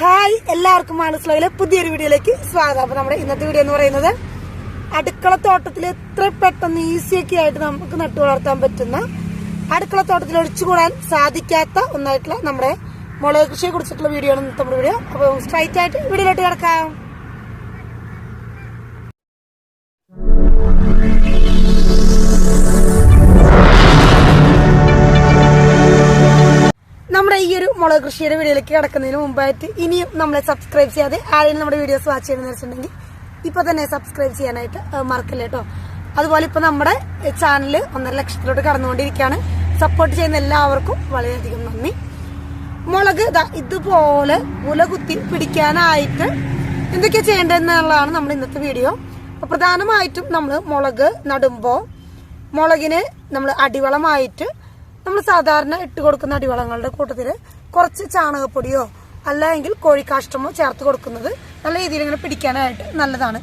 Hi എല്ലാവർക്കും മാനസ്ലോയിലെ പുതിയൊരു വീഡിയോയിലേക്ക് സ്വാഗതം. അപ്പൊ നമ്മുടെ ഇന്നത്തെ വീഡിയോ എന്ന് പറയുന്നത് അടുക്കളത്തോട്ടത്തിൽ എത്ര പെട്ടെന്ന് ഈസിയൊക്കെ ആയിട്ട് നമുക്ക് നട്ടു വളർത്താൻ പറ്റുന്ന അടുക്കളത്തോട്ടത്തിൽ ഒഴിച്ചുകൂടാൻ സാധിക്കാത്ത ഒന്നായിട്ടുള്ള നമ്മുടെ മുളക് കൃഷിയെ കുറിച്ചിട്ടുള്ള വീഡിയോ ആണ് നമ്മുടെ വീഡിയോ. അപ്പൊ സ്ട്രൈറ്റ് ആയിട്ട് വീഡിയോയിലോട്ട് കിടക്കാം. നമ്മുടെ ഈ ഒരു മുളക് കൃഷിയുടെ വീഡിയോയിലേക്ക് കിടക്കുന്നതിന് മുമ്പായിട്ട് ഇനിയും നമ്മളെ സബ്സ്ക്രൈബ് ചെയ്യാതെ ആരെങ്കിലും നമ്മുടെ വീഡിയോസ് വാച്ച് ചെയ്യണമെന്ന് വെച്ചിട്ടുണ്ടെങ്കിൽ ഇപ്പൊ തന്നെ സബ്സ്ക്രൈബ് ചെയ്യാനായിട്ട് മറക്കില്ല കേട്ടോ അതുപോലെ ഇപ്പൊ നമ്മുടെ ചാനൽ ഒന്നര ലക്ഷത്തിലോട്ട് കടന്നുകൊണ്ടിരിക്കുകയാണ്. സപ്പോർട്ട് ചെയ്യുന്ന എല്ലാവർക്കും വളരെയധികം നന്ദി. മുളക് ഇതുപോലെ മുല കുത്തി പിടിക്കാനായിട്ട് എന്തൊക്കെയാ ചെയ്യേണ്ടതെന്നുള്ളതാണ് നമ്മുടെ ഇന്നത്തെ വീഡിയോ പ്രധാനമായിട്ടും നമ്മൾ മുളക് നടുമ്പോ മുളകിന് നമ്മൾ അടിവളമായിട്ട് നമ്മൾ സാധാരണ ഇട്ട് കൊടുക്കുന്ന അടിവളങ്ങളുടെ കൂട്ടത്തിൽ കുറച്ച് ചാണകപ്പൊടിയോ അല്ലെങ്കിൽ കോഴിക്കാഷ്ടമോ ചേർത്ത് കൊടുക്കുന്നത് നല്ല രീതിയിൽ ഇങ്ങനെ പിടിക്കാനായിട്ട് നല്ലതാണ്.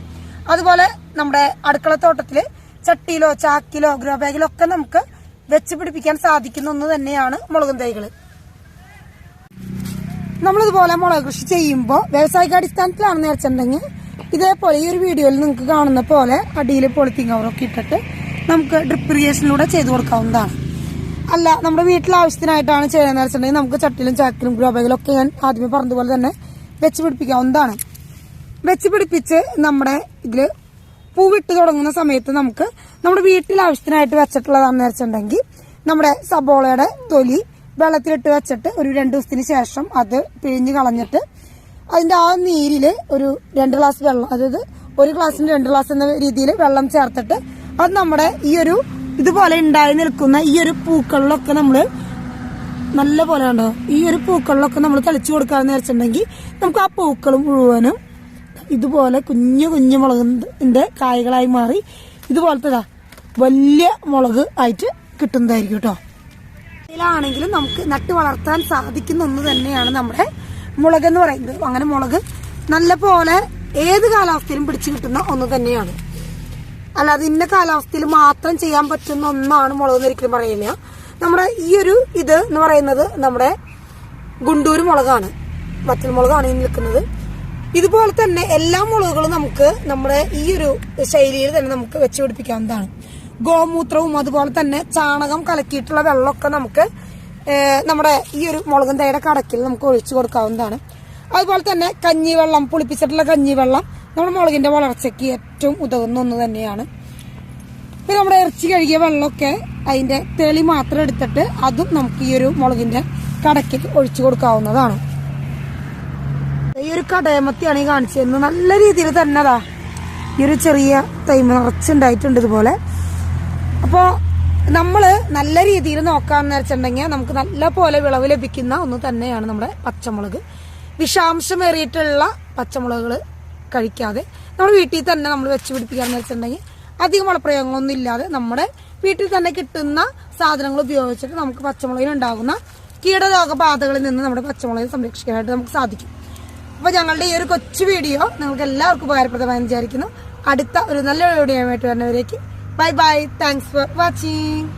അതുപോലെ നമ്മുടെ അടുക്കളത്തോട്ടത്തിൽ ചട്ടിയിലോ ചാക്കിലോ ഗ്രോ ബാഗിലോ ഒക്കെ നമുക്ക് വെച്ച് പിടിപ്പിക്കാൻ സാധിക്കുന്ന ഒന്ന് തന്നെയാണ് മുളകും തൈകൾ നമ്മളിതുപോലെ മുളക് കൃഷി ചെയ്യുമ്പോൾ വ്യവസായിക അടിസ്ഥാനത്തിലാണ് വെച്ചിട്ടുണ്ടെങ്കിൽ ഇതേപോലെ ഈ ഒരു വീഡിയോയിൽ നിങ്ങൾക്ക് കാണുന്ന പോലെ അടിയിൽ പോളിത്തീൻ കവറൊക്കെ ഇട്ടിട്ട് നമുക്ക് ഡ്രിപ്പ് ഇറിഗേഷനിലൂടെ ചെയ്തു കൊടുക്കാവുന്നതാണ്. അല്ല നമ്മുടെ വീട്ടിലെ ആവശ്യത്തിനായിട്ടാണ് ചെയ്യുന്നത് വെച്ചിട്ടുണ്ടെങ്കിൽ നമുക്ക് ചട്ടിലും ചാക്കിലും ഗ്രോ ബാഗിലും ഒക്കെ ഞാൻ ആദ്യമേ പറഞ്ഞതുപോലെ തന്നെ വെച്ച് പിടിപ്പിക്കാവുന്നതാണ് വെച്ച് പിടിപ്പിച്ച് നമ്മുടെ ഇതിൽ പൂവിട്ട് തുടങ്ങുന്ന സമയത്ത് നമുക്ക് നമ്മുടെ വീട്ടിൽ ആവശ്യത്തിനായിട്ട് വെച്ചിട്ടുള്ളതാണെന്ന് വെച്ചിട്ടുണ്ടെങ്കിൽ നമ്മുടെ സബോളയുടെ തൊലി വെള്ളത്തിലിട്ട് വെച്ചിട്ട് ഒരു രണ്ടു ദിവസത്തിന് ശേഷം അത് പിഴിഞ്ഞ് കളഞ്ഞിട്ട് അതിന്റെ ആ നീരിൽ ഒരു രണ്ട് ഗ്ലാസ് വെള്ളം അതായത് ഒരു ഗ്ലാസ്സിന് രണ്ട് ഗ്ലാസ് എന്ന രീതിയിൽ വെള്ളം ചേർത്തിട്ട് അത് നമ്മുടെ ഈ ഒരു ഇതുപോലെ ഉണ്ടായി നിൽക്കുന്ന ഈ ഒരു പൂക്കളിലൊക്കെ നമ്മൾ നല്ല പോലെ ഉണ്ടോ ഈ ഒരു പൂക്കളിലൊക്കെ നമ്മൾ തളിച്ചു കൊടുക്കാമെന്ന് വെച്ചിട്ടുണ്ടെങ്കിൽ നമുക്ക് ആ പൂക്കൾ മുഴുവനും ഇതുപോലെ കുഞ്ഞു കുഞ്ഞു മുളകിന്റെ കായകളായി മാറി ഇതുപോലത്തെ വലിയ മുളക് ആയിട്ട് കിട്ടുന്നതായിരിക്കും കേട്ടോ. ഇതിലാണെങ്കിലും നമുക്ക് നട്ട് വളർത്താൻ സാധിക്കുന്ന ഒന്ന് തന്നെയാണ് നമ്മുടെ മുളക് എന്ന് പറയുന്നത്. അങ്ങനെ മുളക് നല്ല പോലെ ഏത് കാലാവസ്ഥയിലും പിടിച്ചു കിട്ടുന്ന ഒന്ന് തന്നെയാണ്. അല്ലാതെ ഇന്ന കാലാവസ്ഥയിൽ മാത്രം ചെയ്യാൻ പറ്റുന്ന ഒന്നാണ് മുളക് എന്ന് ഒരിക്കലും പറയില്ല നമ്മുടെ ഈ ഒരു ഇത് എന്ന് പറയുന്നത് നമ്മുടെ ഗുണ്ടൂർ മുളകാണ്. വറ്റൽ മുളകാണ് ഈ നിൽക്കുന്നത്. ഇതുപോലെ തന്നെ എല്ലാ മുളകുകളും നമുക്ക് നമ്മുടെ ഈ ഒരു ശൈലിയിൽ തന്നെ നമുക്ക് വെച്ച് പിടിപ്പിക്കാവുന്നതാണ്. ഗോമൂത്രവും അതുപോലെ തന്നെ ചാണകം കലക്കിയിട്ടുള്ള വെള്ളമൊക്കെ നമുക്ക് നമ്മുടെ ഈ ഒരു മുളകും തൈയുടെ കടക്കിൽ നമുക്ക് ഒഴിച്ചു കൊടുക്കാവുന്നതാണ്. അതുപോലെ തന്നെ കഞ്ഞിവെള്ളം പുളിപ്പിച്ചിട്ടുള്ള കഞ്ഞിവെള്ളം നമ്മുടെ മുളകിന്റെ വളർച്ചയ്ക്ക് ഏറ്റവും ഉതകുന്ന ഒന്ന് തന്നെയാണ്. പിന്നെ നമ്മുടെ ഇറച്ചി കഴുകിയ വെള്ളമൊക്കെ അതിന്റെ തെളി മാത്രം എടുത്തിട്ട് അതും നമുക്ക് ഈ ഒരു മുളകിന്റെ കടക്കിൽ ഒഴിച്ചു കൊടുക്കാവുന്നതാണ്. ഈ ഒരു കടയമത്തിയാണ് ഈ കാണിച്ചു തരുന്നത് നല്ല രീതിയിൽ തന്നെ അതാ ഈ ഒരു ചെറിയ തൈമ നിറച്ചുണ്ടായിട്ടുണ്ട് ഇതുപോലെ. അപ്പോ നമ്മൾ നല്ല രീതിയിൽ നോക്കാന്ന് വെച്ചിട്ടുണ്ടെങ്കിൽ നമുക്ക് നല്ല പോലെ വിളവ് ലഭിക്കുന്ന ഒന്ന് തന്നെയാണ് നമ്മുടെ പച്ചമുളക്. വിഷാംശമേറിയിട്ടുള്ള പച്ചമുളകുകൾ കഴിക്കാതെ നമ്മൾ വീട്ടിൽ തന്നെ നമ്മൾ വെച്ച് പിടിപ്പിക്കാന്ന് വെച്ചിട്ടുണ്ടെങ്കിൽ അധികം വളപ്രയോഗങ്ങളൊന്നും ഇല്ലാതെ നമ്മുടെ വീട്ടിൽ തന്നെ കിട്ടുന്ന സാധനങ്ങൾ ഉപയോഗിച്ചിട്ട് നമുക്ക് പച്ചമുളകിന് ഉണ്ടാകുന്ന കീടരോഗബാധകളിൽ നിന്ന് നമ്മുടെ പച്ചമുളകിനെ സംരക്ഷിക്കാനായിട്ട് നമുക്ക് സാധിക്കും. അപ്പോൾ ഞങ്ങളുടെ ഈ ഒരു കൊച്ചു വീഡിയോ നിങ്ങൾക്ക് എല്ലാവർക്കും ഉപകാരപ്രദമായെന്ന് വിചാരിക്കുന്നു. അടുത്ത ഒരു നല്ല വീഡിയോ ആയിട്ട് വരുന്നവരേക്ക് bye bye. Thanks for watching